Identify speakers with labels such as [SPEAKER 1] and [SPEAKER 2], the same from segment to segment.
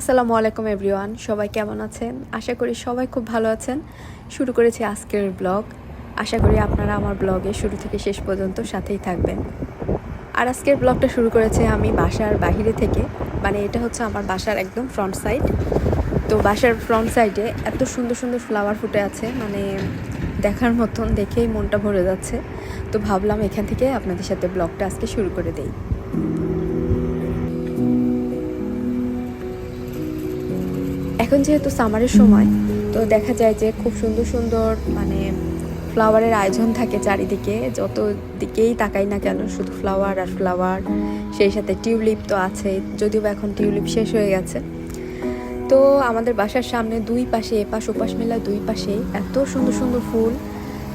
[SPEAKER 1] আসসালামু আলাইকুম এভরিওয়ান, সবাই কেমন আছেন? আশা করি সবাই খুব ভালো আছেন। শুরু করেছি আজকের ব্লগ। আশা করি আপনারা আমার ব্লগে শুরু থেকে শেষ পর্যন্ত সাথেই থাকবেন। আর আজকের ব্লগটা শুরু করেছে আমি বাসার বাইরে থেকে। মানে এটা হচ্ছে আমার বাসার একদম ফ্রন্ট সাইড তো বাসার ফ্রন্ট সাইডে এত সুন্দর সুন্দর ফ্লাওয়ার ফুটে আছে মানে দেখার মতন দেখেই মনটা ভরে যাচ্ছে। তো ভাবলাম এখান থেকে আপনাদের সাথে ব্লগটা আজকে শুরু করে দেই। এখন যেহেতু সামারের সময়, তো দেখা যায় যে খুব সুন্দর সুন্দর মানে ফ্লাওয়ারের আয়োজন থাকে চারিদিকে, যত দিকেই তাকাই না কেন, শুধু ফ্লাওয়ার আর ফ্লাওয়ার সেই সাথে টিউলিপ তো আছে, যদিও এখন টিউলিপ শেষ হয়ে গেছে। তো আমাদের বাসার সামনে দুই পাশে, এপাশ ওপাশ মেলা দুই পাশে এত সুন্দর সুন্দর ফুল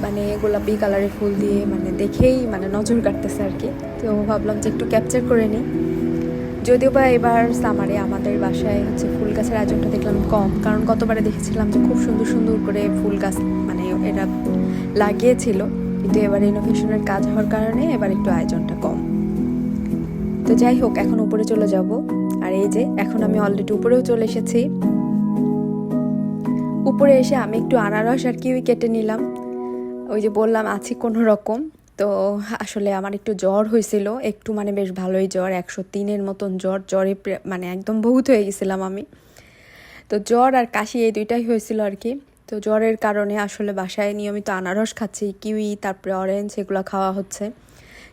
[SPEAKER 1] মানে গোলাপি কালারের ফুল দিয়ে মানে দেখেই মানে নজর কাটতেছে আর কি। তো ভাবলাম যে একটু ক্যাপচার করে নিই। যদিও বা এবার সামারে আমাদের বাসায় হচ্ছে ফুল গাছের আয়োজনটা দেখলাম কম, কারণ গতবারে দেখেছিলাম যে খুব সুন্দর সুন্দর করে ফুল গাছ মানে এরা লাগিয়েছিল, কিন্তু এবার রিনোভেশনের কাজ হওয়ার কারণে এবার একটু আয়োজনটা কম। তো যাই হোক, এখন উপরে চলে যাব। আর এই যে, এখন আমি অলরেডি উপরেও চলে এসেছি। উপরে এসে আমি একটু আনারস আর কিউই কেটে নিলাম। ওই যে বললাম, আছি কোনো রকম। তো আসলে আমার একটু জ্বর হয়েছিল, একটু মানে বেশ ভালোই জ্বর, একশো তিনের মতন জ্বর, জ্বরে মানে একদম বহুত হয়ে গেছিলাম আমি। তো জ্বর আর কাশি এই দুইটাই হয়েছিল আর কি। তো জ্বরের কারণে আসলে বাসায় নিয়মিত আনারস খাচ্ছি, কিউই, তারপরে অরেঞ্জ, এগুলো খাওয়া হচ্ছে।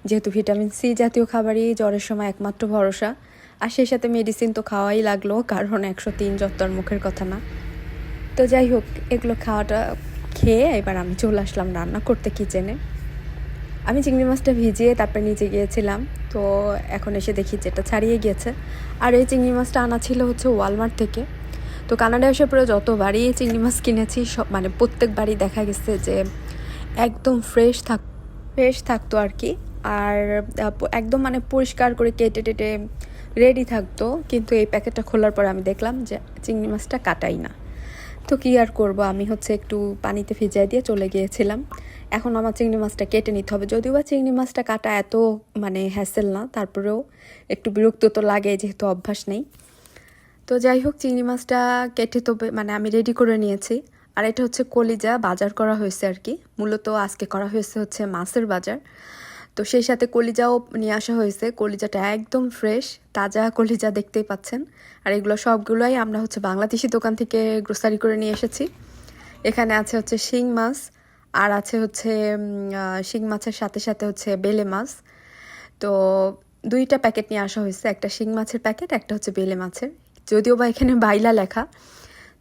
[SPEAKER 1] যেহেতু ভিটামিন সি জাতীয় খাবারই জ্বরের সময় একমাত্র ভরসা। আর সেই সাথে মেডিসিন তো খাওয়াই লাগল, কারণ একশো তিন যত্তর মুখের কথা না। তো যাই হোক, এগুলো খাওয়াটা খেয়ে এবার আমি চলে আসলাম রান্না করতে কিচেনে আমি চিংড়ি মাছটা ভিজিয়ে তারপরে নিচে গিয়েছিলাম, তো এখন এসে দেখি যেটা ছাড়িয়ে গিয়েছে। আর এই চিংড়ি মাছটা আনা ছিল হচ্ছে ওয়ালমার্ট থেকে। তো কানাডা এসে পরে যতবারই চিংড়ি মাছ কিনেছি, সব মানে প্রত্যেকবারই দেখা গেছে যে একদম ফ্রেশ থাক ফ্রেশ থাকতো আর কি। আর একদম মানে পরিষ্কার করে কেটে টেটে রেডি থাকতো। কিন্তু এই প্যাকেটটা খোলার পর আমি দেখলাম যে চিংড়ি মাছটা কাটাই না। তো কী আর করব? আমি হচ্ছে একটু পানিতে ভিজাই দিয়ে চলে গিয়েছিলাম। এখন আমার চিংড়ি মাছটা কেটে নিতে হবে। যদিও বা চিংড়ি মাছটা কাটা এত মানে হ্যাসেল না, তারপরেও একটু বিরক্ত তো লাগে যেহেতু অভ্যাস নেই। তো যাই হোক, চিংড়ি মাছটা কেটে তো মানে আমি রেডি করে নিয়েছি। আর এটা হচ্ছে কলিজা বাজার করা হয়েছে আর কি। মূলত আজকে করা হয়েছে হচ্ছে মাছের বাজার। তো সেই সাথে কলিজাও নিয়ে আসা হয়েছে। কলিজাটা একদম ফ্রেশ তাজা কলিজা দেখতেই পাচ্ছেন। আর এগুলো সবগুলোই আমরা হচ্ছে বাংলাদেশি দোকান থেকে গ্রোসারি করে নিয়ে এসেছি। এখানে আছে হচ্ছে শিং মাছ, আর আছে হচ্ছে শিং মাছের সাথে সাথে হচ্ছে বেলে মাছ। তো দুইটা প্যাকেট নিয়ে আসা হয়েছে। একটা শিং মাছের প্যাকেট একটা হচ্ছে বেলে মাছের। যদিও বা এখানে বাইলা লেখা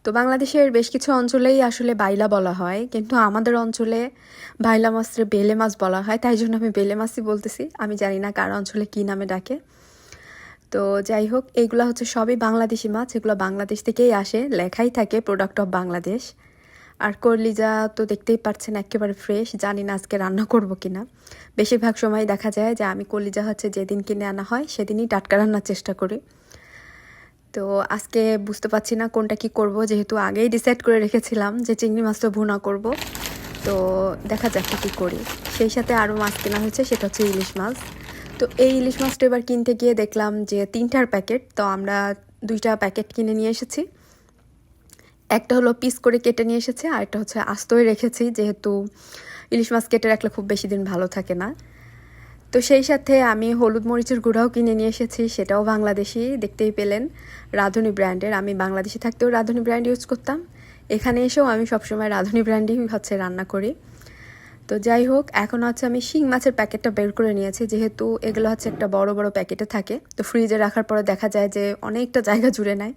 [SPEAKER 1] তো বাংলাদেশের বেশ কিছু অঞ্চলেই আসলে বাইলা বলা হয়, কিন্তু আমাদের অঞ্চলে বাইলা মাছের বেলে মাছ বলা হয়, তাই জন্য আমি বেলে মাছই বলতেছি। আমি জানি না কার অঞ্চলে কী নামে ডাকে। তো যাই হোক এইগুলো হচ্ছে সবই বাংলাদেশি মাছ, এগুলো বাংলাদেশ থেকেই আসে, লেখাই থাকে প্রোডাক্ট অফ বাংলাদেশ। আর কলিজা তো দেখতেই পাচ্ছেন একেবারে ফ্রেশ জানি না আজকে রান্না করব কিনা। বেশিরভাগ সময় দেখা যায় যে আমি কলিজা হচ্ছে যেদিন কিনে আনা হয়, সেদিনই টাটকা রান্নার চেষ্টা করি। তো আজকে বুঝতে পারছি না কোনটা কি করব, যেহেতু আগেই ডিসাইড করে রেখেছিলাম যে চিংড়ি মাছটা ভুনা করব। তো দেখা যাক কি করি। সেই সাথে আরও মাছ কেনা হয়েছে, সেটা হচ্ছে ইলিশ মাছ। তো এই ইলিশ মাছটা এবার কিনতে গিয়ে দেখলাম যে তিনটার প্যাকেট, তো আমরা দুইটা প্যাকেট কিনে নিয়ে এসেছি। একটা হলো পিস করে কেটে নিয়ে এসেছে, আর একটা হচ্ছে আস্তই রেখেছি, যেহেতু ইলিশ মাছ কেটে রাখলে খুব বেশি দিন ভালো থাকে না। তো সেই সাথে আমি হলুদ মরিচের গুঁড়াও কিনে নিয়ে এসেছি, সেটাও বাংলাদেশি, দেখতেই পেলেন। রাঁধুনি ব্র্যান্ডের, আমি বাংলাদেশে থাকতেও রাঁধুনি ব্র্যান্ড ইউজ করতাম। এখানে এসেও আমি সবসময় রাঁধুনি ব্র্যান্ডই হচ্ছে রান্না করি। তো যাই হোক, এখন হচ্ছে আমি শিং মাছের প্যাকেটটা বের করে নিয়েছি, যেহেতু এগুলো হচ্ছে একটা বড় বড় প্যাকেটে থাকে। তো ফ্রিজে রাখার পরে দেখা যায় যে অনেকটা জায়গা জুড়ে নেয়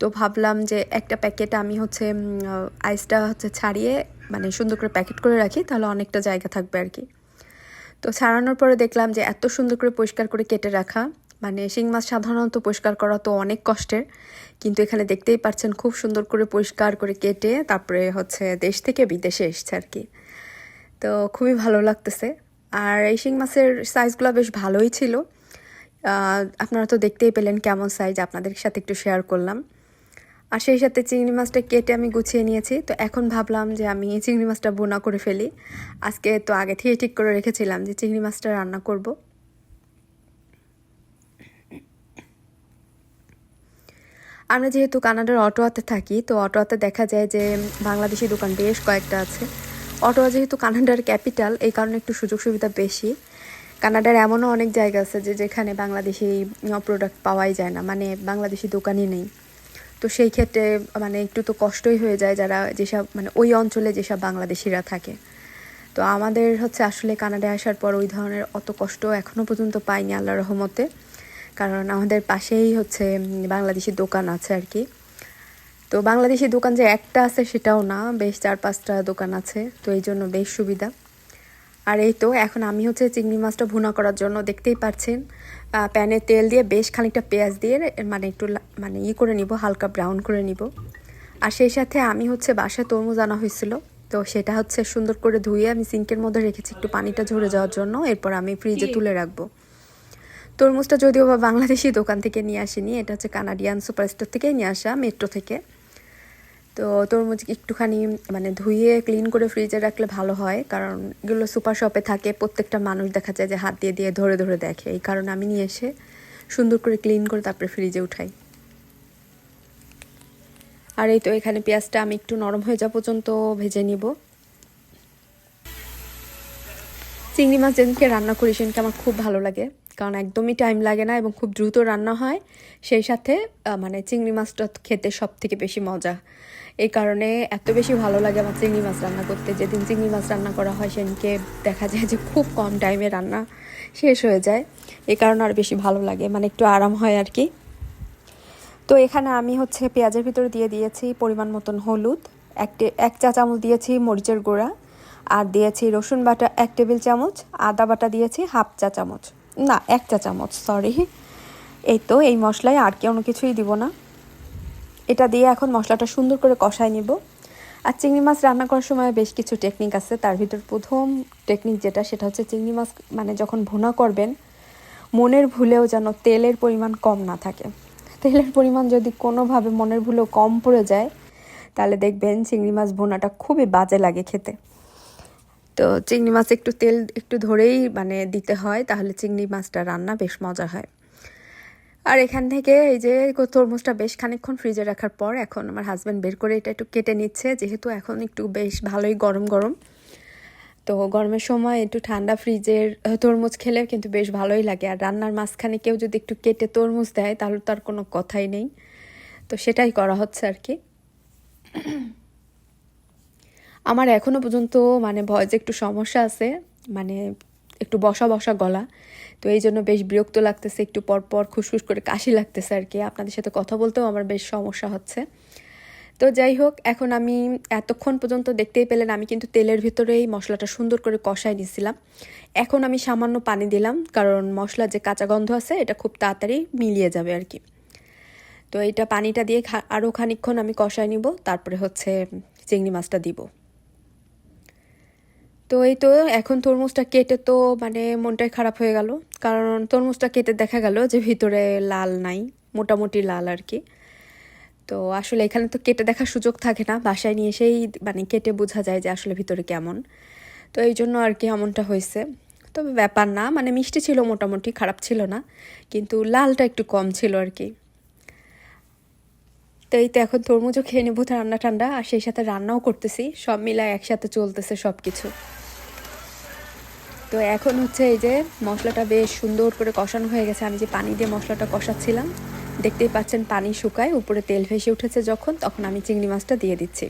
[SPEAKER 1] তো ভাবলাম যে একটা প্যাকেট আমি হচ্ছে আইসটা হচ্ছে ছাড়িয়ে মানে সুন্দর করে প্যাকেট করে রাখি, তাহলে অনেকটা জায়গা থাকবে আর কি। তো ছাড়ানোর পরে দেখলাম যে এত সুন্দর করে পরিষ্কার করে কেটে রাখা। মানে শিং মাছ সাধারণত পরিষ্কার করা তো অনেক কষ্টের, কিন্তু এখানে দেখতেই পাচ্ছেন খুব সুন্দর করে পরিষ্কার করে কেটে তারপরে হচ্ছে দেশ থেকে বিদেশে এসছে আর কি। তো খুবই ভালো লাগতেছে। আর এই শিং মাছের সাইজগুলো বেশ ভালোই ছিল। আপনারা তো দেখতেই পেলেন কেমন সাইজ আপনাদের সাথে একটু শেয়ার করলাম। আর সেই সাথে চিংড়ি মাছটা কেটে আমি গুছিয়ে নিয়েছি। তো এখন ভাবলাম যে আমি চিংড়ি মাছটা বোনা করে ফেলি। আজকে তো আগে থেকে ঠিক করে রেখেছিলাম যে চিংড়ি মাছটা রান্না করব। আমরা যেহেতু কানাডার অটোয়াতে থাকি, তো অটোয়াতে দেখা যায় যে বাংলাদেশি দোকান বেশ কয়েকটা আছে। অটোয়া যেহেতু কানাডার ক্যাপিটাল, এই কারণে একটু সুযোগ সুবিধা বেশি। কানাডার এমনও অনেক জায়গা আছে যে যেখানে বাংলাদেশি প্রোডাক্ট পাওয়াই যায় না। মানে বাংলাদেশি দোকানই নেই। তো সেই ক্ষেত্রে মানে একটু তো কষ্টই হয়ে যায় যারা যেসব মানে ওই অঞ্চলে যেসব বাংলাদেশিরা থাকে। তো আমাদের হচ্ছে আসলে কানাডায় আসার পর ওই ধরনের অত কষ্ট এখনও পর্যন্ত পাইনি আল্লাহ রহমতে। কারণ আমাদের পাশেই হচ্ছে বাংলাদেশি দোকান আছে আর কি। তো বাংলাদেশি দোকান যে একটা আছে সেটাও না, বেশ চার পাঁচটা দোকান আছে। তো এই জন্য বেশ সুবিধা। আর এই তো এখন আমি হচ্ছে চিংড়ি মাছটা ভুনা করার জন্য দেখতেই পাচ্ছেন প্যানে তেল দিয়ে বেশ খানিকটা পেঁয়াজ দিয়ে মানে একটু মানে ই করে নিব হালকা ব্রাউন করে নিব। আর সেই সাথে আমি হচ্ছে বাসায় তরমুজ আনা হয়েছিল তো সেটা হচ্ছে সুন্দর করে ধুয়ে আমি সিঙ্কের মধ্যে রেখেছি একটু পানিটা ঝরে যাওয়ার জন্য এরপর আমি ফ্রিজে তুলে রাখব। তরমুজটা যদিও বা বাংলাদেশি দোকান থেকে নিয়ে আসিনি এটা হচ্ছে কানাডিয়ান সুপার স্টোর থেকেই নিয়ে আসা মেট্রো থেকে। তো তরমুজ একটুখানি মানে ধুয়ে ক্লিন করে ফ্রিজে রাখলে ভালো হয়। কারণ এগুলো সুপার শপে থাকে, প্রত্যেকটা মানুষ দেখা যায় যে হাত দিয়ে দিয়ে ধরে ধরে দেখে। এই কারণে আমি নিয়ে এসে সুন্দর করে ক্লিন করে তারপরে ফ্রিজে উঠাই। আর এই তো এখানে পেঁয়াজটা আমি একটু নরম হয়ে যাওয়া পর্যন্ত ভেজে নিব। চিংড়ি মাছ যেদিনকে রান্না করি সেদিনকে আমার খুব ভালো লাগে। কারণ একদমই টাইম লাগে না এবং খুব দ্রুত রান্না হয়। সেই সাথে মানে চিংড়ি মাছটা খেতে সব থেকে বেশি মজা। এই কারণে এত বেশি ভালো লাগে আমার চিংড়ি মাছ রান্না করতে। যেদিন চিংড়ি মাছ রান্না করা হয় সেদিনকে দেখা যায় যে খুব কম টাইমে রান্না শেষ হয়ে যায়। এই কারণে আর বেশি ভালো লাগে মানে একটু আরাম হয় আর কি। তো এখানে আমি হচ্ছে পেঁয়াজের ভিতরে দিয়ে দিয়েছি পরিমাণ মতন হলুদ, এক এক চা চামচ দিয়েছি মরিচের গুঁড়া, আর দিয়েছি রসুন বাটা এক টেবিল চামচ, আদা বাটা দিয়েছি হাফ চা চামচ। না, এক চা চামচ সরি এই তো, এই মশলায় আর কি অন্য কিছুই দিব না। এটা দিয়ে এখন মশলাটা সুন্দর করে কষায় নিব। আর চিংড়ি মাছ রান্না করার সময় বেশ কিছু টেকনিক আছে। তার ভিতর প্রথম টেকনিক যেটা, সেটা হচ্ছে চিংড়ি মাছ মানে যখন ভুনা করবেন, মনের ভুলেও যেন তেলের পরিমাণ কম না থাকে। তেলের পরিমাণ যদি কোনোভাবে মনের ভুলেও কম পড়ে যায়, তাহলে দেখবেন চিংড়ি মাছ ভুনাটা খুবই বাজে লাগে খেতে। তো চিংড়ি মাছ একটু তেল একটু ধরেই মানে দিতে হয়, তাহলে চিংড়ি মাছটা রান্না বেশ মজা হয়। আর এখান থেকে এই যে তরমুজটা বেশ খানিকক্ষণ ফ্রিজে রাখার পর এখন আমার হাজব্যান্ড বের করে এটা একটু কেটে নিচ্ছে, যেহেতু এখন একটু বেশ ভালোই গরম গরম। তো গরমের সময় একটু ঠান্ডা ফ্রিজের তরমুজ খেলে কিন্তু বেশ ভালোই লাগে। আর রান্নার মাঝখানে কেউ যদি একটু কেটে তরমুজ দেয়, তাহলে তার কোনো কথাই নেই। তো সেটাই করা হচ্ছে আর কি। আমার এখনও পর্যন্ত মানে ভয়েসে একটু সমস্যা আছে। মানে একটু বসা বসা গলা। তো এই জন্য বেশ বিরক্ত লাগতেছে, একটু পর পর খুসখুস করে কাশি লাগতেছে আর কি। আপনাদের সাথে কথা বলতেও আমার বেশ সমস্যা হচ্ছে। তো যাই হোক, এখন আমি এতক্ষণ পর্যন্ত দেখতেই পেলেন আমি কিন্তু তেলের ভিতরেই মশলাটা সুন্দর করে কষাই নিয়েছিলাম এখন আমি সামান্য পানি দিলাম, কারণ মশলার যে কাঁচা গন্ধ আছে, এটা খুব তাড়াতাড়ি মিলিয়ে যাবে আর কি। তো এইটা পানিটা দিয়ে আরও খানিক্ষণ আমি কষাই নিব, তারপরে হচ্ছে চিংড়ি মাছটা দিব। তো এই তো এখন তরমুজটা কেটে তো মানে মনটাই খারাপ হয়ে গেল। কারণ তরমুজটা কেটে দেখা গেল যে ভিতরে লাল নাই, মোটামুটি লাল আর কি তো আসলে এখানে তো কেটে দেখার সুযোগ থাকে না, বাসায় নিয়ে এসেই মানে কেটে বোঝা যায় যে আসলে ভিতরে কেমন। তো এই জন্য আর কি এমনটা হয়েছে। তবে ব্যাপার না মানে মিষ্টি ছিল মোটামুটি, খারাপ ছিল না, কিন্তু লালটা একটু কম ছিল আর কি তো এই তো এখন তরমুজও খেয়ে নেব ঠান্ডা ঠান্ডা, আর সেই সাথে রান্নাও করতেছি, সব মিলায় একসাথে চলতেছে সব কিছু তো এখন হচ্ছে এই যে মশলাটা বেশ সুন্দর করে কষানো হয়ে গেছে। আমি যে পানি দিয়ে মশলাটা কষাচ্ছিলাম, দেখতেই পাচ্ছেন পানি শুকায়, উপরে তেল ভেসে উঠেছে যখন, তখন আমি চিংড়ি মাছটা দিয়ে দিচ্ছি।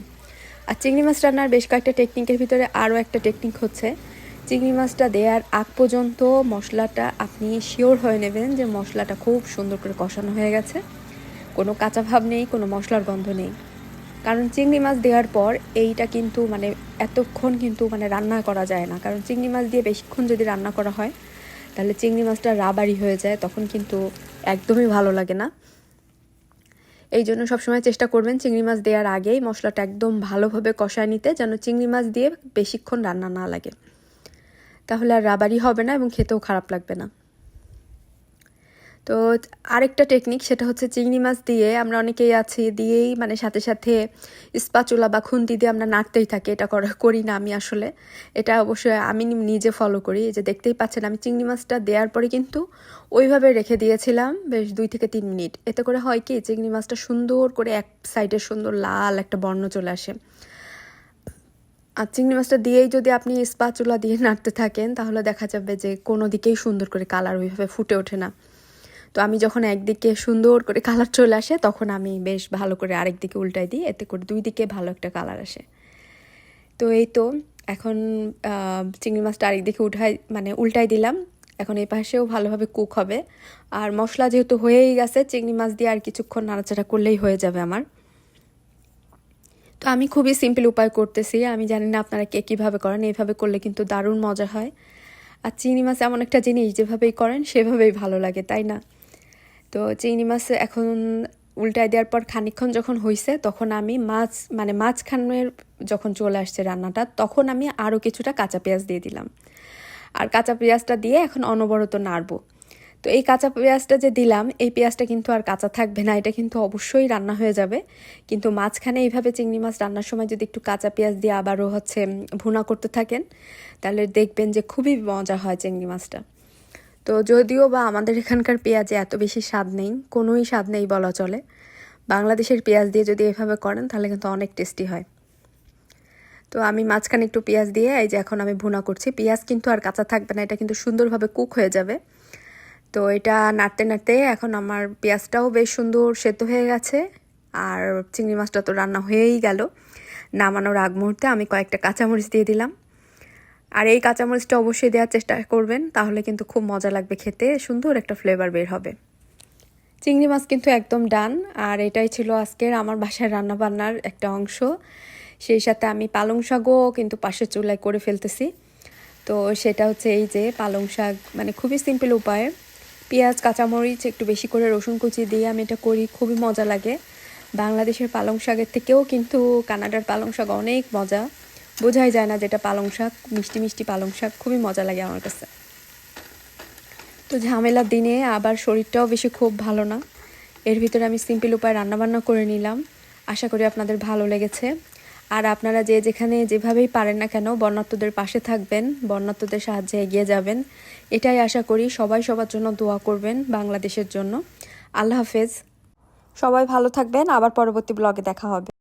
[SPEAKER 1] আর চিংড়ি মাছ রান্নার বেশ কয়েকটা টেকনিকের ভিতরে আরও একটা টেকনিক হচ্ছে। চিংড়ি মাছটা দেওয়ার আগ পর্যন্ত মশলাটা আপনি শিওর হয়ে নেবেন যে মশলাটা খুব সুন্দর করে কষানো হয়ে গেছে। কোনো কাঁচা ভাব নেই, কোনো মশলার গন্ধ নেই। কারণ চিংড়ি মাছ দেওয়ার পর এইটা কিন্তু মানে এতক্ষণ কিন্তু মানে রান্না করা যায় না। কারণ চিংড়ি মাছ দিয়ে বেশিক্ষণ যদি রান্না করা হয়, তাহলে চিংড়ি মাছটা রাবারি হয়ে যায়, তখন কিন্তু একদমই ভালো লাগে না। এই জন্য সবসময় চেষ্টা করবেন চিংড়ি মাছ দেওয়ার আগেই মশলাটা একদম ভালোভাবে কষায় নিতে, যেন চিংড়ি মাছ দিয়ে বেশিক্ষণ রান্না না লাগে। তাহলে আর রাবারি হবে না এবং খেতেও খারাপ লাগবে না। তো আরেকটা টেকনিক সেটা হচ্ছে চিংড়ি মাছ দিয়ে আমরা অনেকেই আছি, দিয়েই মানে সাথে সাথে স্পাচুলা বা খুন্তি দিয়ে আমরা নাড়তেই থাকি। এটা করা না আমি আসলে। এটা অবশ্যই আমি নিজে ফলো করি। যে দেখতেই পাচ্ছেন আমি চিংড়ি মাছটা দেওয়ার পরে কিন্তু ওইভাবে রেখে দিয়েছিলাম বেশ দুই থেকে তিন মিনিট। এতে করে হয় কি চিংড়ি মাছটা সুন্দর করে এক সাইডে সুন্দর লাল একটা বর্ণ চলে আসে। আর চিংড়ি মাছটা দিয়েই যদি আপনি স্পাচুলা দিয়ে নাড়তে থাকেন তাহলে দেখা যাবে যে কোনো দিকেই সুন্দর করে কালার ওইভাবে ফুটে ওঠে না। তো আমি যখন একদিকে সুন্দর করে কালার চলে আসে, তখন আমি বেশ ভালো করে আরেক দিকে উল্টাই দিই, এতে করে দুই দিকে ভালো একটা কালার আসে। তো এই তো, এখন চিংড়ি মাছটা আরেক দিকে উঠাই মানে উল্টাই দিলাম। এখন এই পাশেও ভালোভাবে কুক হবে। আর মশলা যেহেতু হয়েই গেছে, চিংড়ি মাছ দিয়ে আর কিছুক্ষণ নাড়াচাড়া করলেই হয়ে যাবে আমার। তো আমি খুবই সিম্পল উপায় করতেছি। আমি জানি না আপনারা কে কীভাবে করেন, এইভাবে করলে কিন্তু দারুণ মজা হয়। আর চিংড়ি মাছ এমন একটা জিনিস, যেভাবেই করেন, সেভাবেই ভালো লাগে, তাই না? তো চিংড়ি মাছ এখন উল্টায় দেওয়ার পর খানিক্ষণ যখন হয়েছে তখন আমি মাছ মানে মাঝখানের যখন চলে আসছে রান্নাটা, তখন আমি আরও কিছুটা কাঁচা পেঁয়াজ দিয়ে দিলাম। আর কাঁচা পেঁয়াজটা দিয়ে এখন অনবরত নাড়বো। তো এই কাঁচা পেঁয়াজটা যে দিলাম, এই পেঁয়াজটা কিন্তু আর কাঁচা থাকবে না, এটা কিন্তু অবশ্যই রান্না হয়ে যাবে। কিন্তু মাঝখানে এইভাবে চিংড়ি মাছ রান্নার সময় যদি একটু কাঁচা পেঁয়াজ দিয়ে আবারও হচ্ছে ভুনা করতে থাকেন, তাহলে দেখবেন যে খুবই মজা হয় চিংড়ি মাছটা। তো যদিও বা আমাদের এখানকার পেঁয়াজে এত বেশি স্বাদ নেই, কোনোই স্বাদ নেই বলা চলে। বাংলাদেশের পেঁয়াজ দিয়ে যদি এভাবে করেন, তাহলে কিন্তু অনেক টেস্টি হয়। তো আমি মাঝখানে একটু পেঁয়াজ দিয়ে, এই যে এখন আমি ভুনা করছি, পেঁয়াজ কিন্তু আর কাঁচা থাকবে না, এটা কিন্তু সুন্দরভাবে কুক হয়ে যাবে। তো এটা নাড়তে নাড়তে এখন আমার পেঁয়াজটাও বেশ সুন্দর সেদ্ধ হয়ে গেছে, আর চিংড়ি মাছটা তো রান্না হয়েই গেল। নামানোর আগ মুহূর্তে আমি কয়েকটা কাঁচামরিচ দিয়ে দিলাম। আর এই কাঁচামরিচটা অবশ্যই দেওয়ার চেষ্টা করবেন, তাহলে কিন্তু খুব মজা লাগবে খেতে, সুন্দর একটা ফ্লেভার বের হবে। চিংড়ি মাছ কিন্তু একদম ডান, আর এটাই ছিল আজকের আমার বাসায় রান্নাবান্নার একটা অংশ। সেই সাথে আমি পালং শাকও কিন্তু পাশের চুলায় করে ফেলতেছি। তো সেটা হচ্ছে এই যে পালং শাক মানে খুবই সিম্পল উপায়ে। পেঁয়াজ, কাঁচামরিচ, একটু বেশি করে রসুন কুচি দিয়ে আমি এটা করি, খুবই মজা লাগে। বাংলাদেশের পালং শাকের থেকেও কিন্তু কানাডার পালং শাক অনেক মজা। বোঝাই যায় না যেটা পালং শাক, মিষ্টি মিষ্টি পালং শাক, খুবই মজা লাগে আমার কাছে। তো ঝামেলার দিনে আবার শরীরটাও বেশি খুব ভালো না। এর ভিতরে আমি সিম্পল উপায় রান্নাবান্না করে নিলাম। আশা করি আপনাদের ভালো লেগেছে। আর আপনারা যে যেখানে যেভাবেই পারেন না কেন বর্ণাত্মদের পাশে থাকবেন বর্ণাত্মদের সাহায্যে এগিয়ে যাবেন। এটাই আশা করি সবাই সবার জন্য দোয়া করবেন বাংলাদেশের জন্য। আল্লাহ হাফেজ। সবাই ভালো থাকবেন। আবার পরবর্তী ব্লগে দেখা হবে।